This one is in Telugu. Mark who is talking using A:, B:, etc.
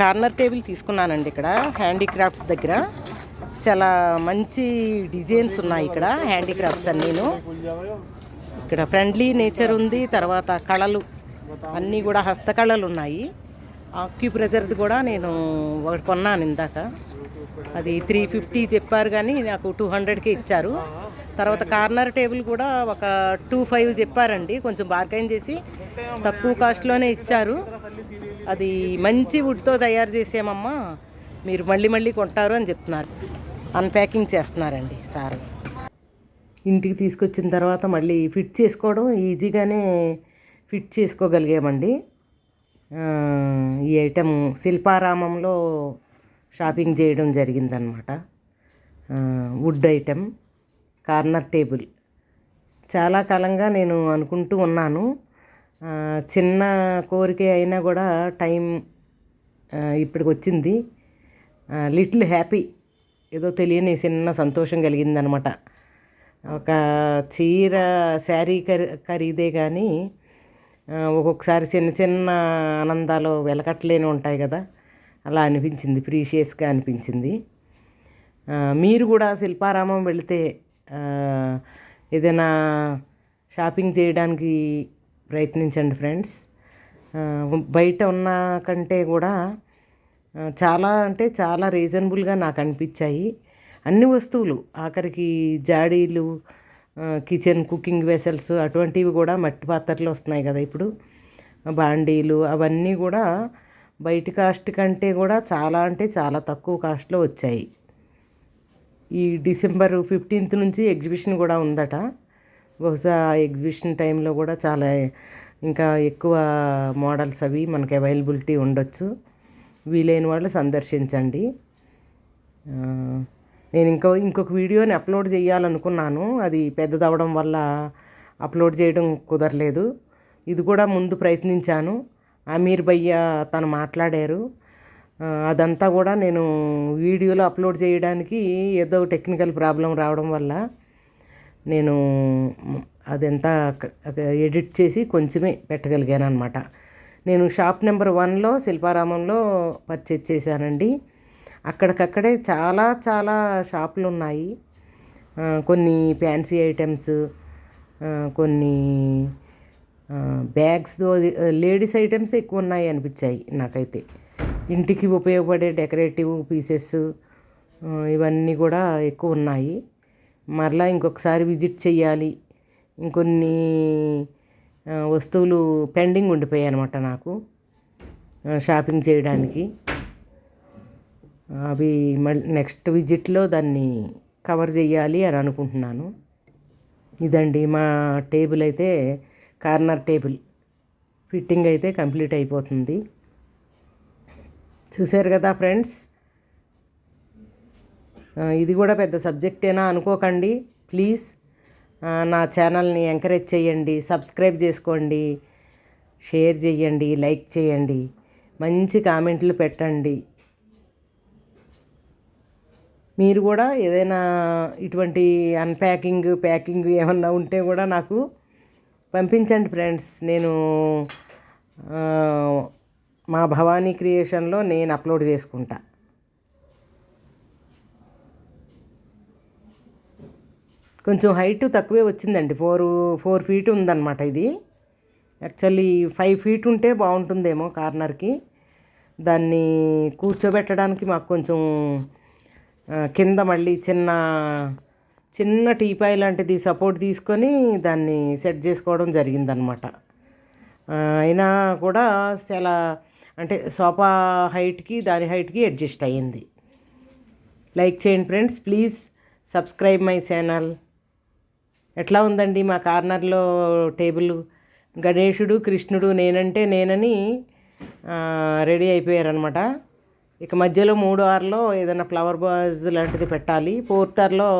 A: కార్నర్ టేబుల్ తీసుకున్నానండి ఇక్కడ హ్యాండీక్రాఫ్ట్స్ దగ్గర. చాలా మంచి డిజైన్స్ ఉన్నాయి ఇక్కడ హ్యాండీక్రాఫ్ట్స్ అన్నీను. ఇక్కడ ఫ్రెండ్లీ నేచర్ ఉంది తర్వాత కళలు అన్నీ కూడా హస్తకళలు ఉన్నాయి. ఆక్యుప్రెజర్ది కూడా నేను ఒకటి కొన్నాను ఇందాక. అది త్రీ ఫిఫ్టీ చెప్పారు కానీ నాకు టూ హండ్రెడ్కి ఇచ్చారు. తర్వాత కార్నర్ టేబుల్ కూడా ఒక టూ ఫైవ్ చెప్పారండి. కొంచెం బార్గైన్ చేసి తక్కువ కాస్ట్లోనే ఇచ్చారు. అది మంచి వుడ్తో తయారు చేసామమ్మా మీరు మళ్ళీ మళ్ళీ కొంటారు అని చెప్తున్నారు. అన్ప్యాకింగ్ చేస్తున్నారండి సార్. ఇంటికి తీసుకొచ్చిన తర్వాత మళ్ళీ ఫిట్ చేసుకోవడం ఈజీగానే ఫిట్ చేసుకోగలిగామండి. ఈ ఐటెం శిల్పారామంలో షాపింగ్ చేయడం జరిగిందనమాట వుడ్ ఐటెం కార్నర్ టేబుల్. చాలా కాలంగా నేను అనుకుంటూ ఉన్నాను. చిన్న కోరిక అయినా కూడా టైం ఇప్పటికి వచ్చింది లిటిల్ హ్యాపీ. ఏదో తెలియని చిన్న సంతోషం కలిగిందనమాట. ఒక చీర శారీ ఖరీదే కానీ ఒక్కొక్కసారి చిన్న చిన్న ఆనందాలు వెలకట్లేని ఉంటాయి కదా. అలా అనిపించింది ప్రీషియస్గా అనిపించింది. మీరు కూడా శిల్పారామం వెళితే ఏదైనా షాపింగ్ చేయడానికి ప్రయత్నించండి ఫ్రెండ్స్. బయట ఉన్న కంటే కూడా చాలా అంటే చాలా రీజనబుల్గా నాకు అనిపించాయి. అన్ని వస్తువులు ఆఖరికి జాడీలు కిచెన్ కుకింగ్ వెసల్స్ అటువంటివి కూడా మట్టి పాత్రలు వస్తున్నాయి కదా ఇప్పుడు. బాండీలు అవన్నీ కూడా బయట కాస్ట్ కంటే కూడా చాలా అంటే చాలా తక్కువ కాస్ట్లో వచ్చాయి. ఈ డిసెంబర్ ఫిఫ్టీన్త్ నుంచి ఎగ్జిబిషన్ కూడా ఉందట. బహుశా ఎగ్జిబిషన్ టైంలో కూడా చాలా ఇంకా ఎక్కువ మోడల్స్ అవి మనకి అవైలబిలిటీ ఉండొచ్చు. వీలైన వాళ్ళు సందర్శించండి. నేను ఇంకో ఇంకొక వీడియోని అప్లోడ్ చేయాలనుకున్నాను. అది పెద్దదవడం వల్ల అప్లోడ్ చేయడం కుదరలేదు. ఇది కూడా ముందు ప్రయత్నించాను. అమీర్ భయ్య తను మాట్లాడారు. అదంతా కూడా నేను వీడియోలో అప్లోడ్ చేయడానికి ఏదో టెక్నికల్ ప్రాబ్లం రావడం వల్ల నేను అదంతా ఎడిట్ చేసి కొంచెమే పెట్టగలిగాను అనమాట నేను షాప్ నెంబర్ వన్లో శిల్పారామంలో పర్చేజ్ చేశానండి. అక్కడికక్కడే చాలా చాలా షాపులు ఉన్నాయి కొన్ని ఫ్యాన్సీ ఐటమ్స్ కొన్ని బ్యాగ్స్ లేడీస్ ఐటమ్స్ ఎక్కువ ఉన్నాయి అనిపించాయి నాకైతే. ఇంటికి ఉపయోగపడే డెకరేటివ్ పీసెస్ ఇవన్నీ కూడా ఎక్కువ ఉన్నాయి. మరలా ఇంకొకసారి విజిట్ చేయాలి ఇంకొన్ని వస్తువులు పెండింగ్ ఉండిపోయాయి అనమాట నాకు షాపింగ్ చేయడానికి. అవి మళ్ళీ నెక్స్ట్ విజిట్లో దాన్ని కవర్ చేయాలి అని అనుకుంటున్నాను. ఇదండి మా టేబుల్ అయితే కార్నర్ టేబుల్. ఫిట్టింగ్ అయితే కంప్లీట్ అయిపోతుంది. చూశారు కదా ఫ్రెండ్స్? ఇది కూడా పెద్ద సబ్జెక్టేనా అనుకోకండి ప్లీజ్. నా ఛానల్ని ఎంకరేజ్ చేయండి సబ్స్క్రైబ్ చేసుకోండి షేర్ చేయండి లైక్ చేయండి మంచి కామెంట్లు పెట్టండి. మీరు కూడా ఏదైనా ఇటువంటి అన్ప్యాకింగ్ ప్యాకింగ్ ఏమన్నా ఉంటే కూడా నాకు పంపించండి ఫ్రెండ్స్. నేను మా భవానీ క్రియేషన్లో నేను అప్లోడ్ చేసుకుంటా. కొంచెం హైట్ తక్కువే వచ్చిందండి. ఫోర్ ఫోర్ ఫీట్ ఉందన్నమాట ఇది. యాక్చువల్లీ ఫైవ్ ఫీట్ ఉంటే బాగుంటుందేమో కార్నర్కి. దాన్ని కూర్చోబెట్టడానికి మాకు కొంచెం కింద మళ్ళీ చిన్న చిన్న టీపాయ్ లాంటిది సపోర్ట్ తీసుకొని దాన్ని సెట్ చేసుకోవడం జరిగిందనమాట అయినా కూడా చాలా అంటే సోఫా హైట్కి దాని హైట్కి అడ్జస్ట్ అయ్యింది. లైక్ చేయండి friends please subscribe my channel ఎట్లా ఉందండి మా కార్నర్లో టేబుల్? గణేషుడు కృష్ణుడు నేనంటే నేనని రెడీ అయిపోయారనమాట ఇక మధ్యలో మూడు ఆరులో ఏదైనా ఫ్లవర్ బాజ్ లాంటిది పెట్టాలి. ఫోర్త్ ఆర్లో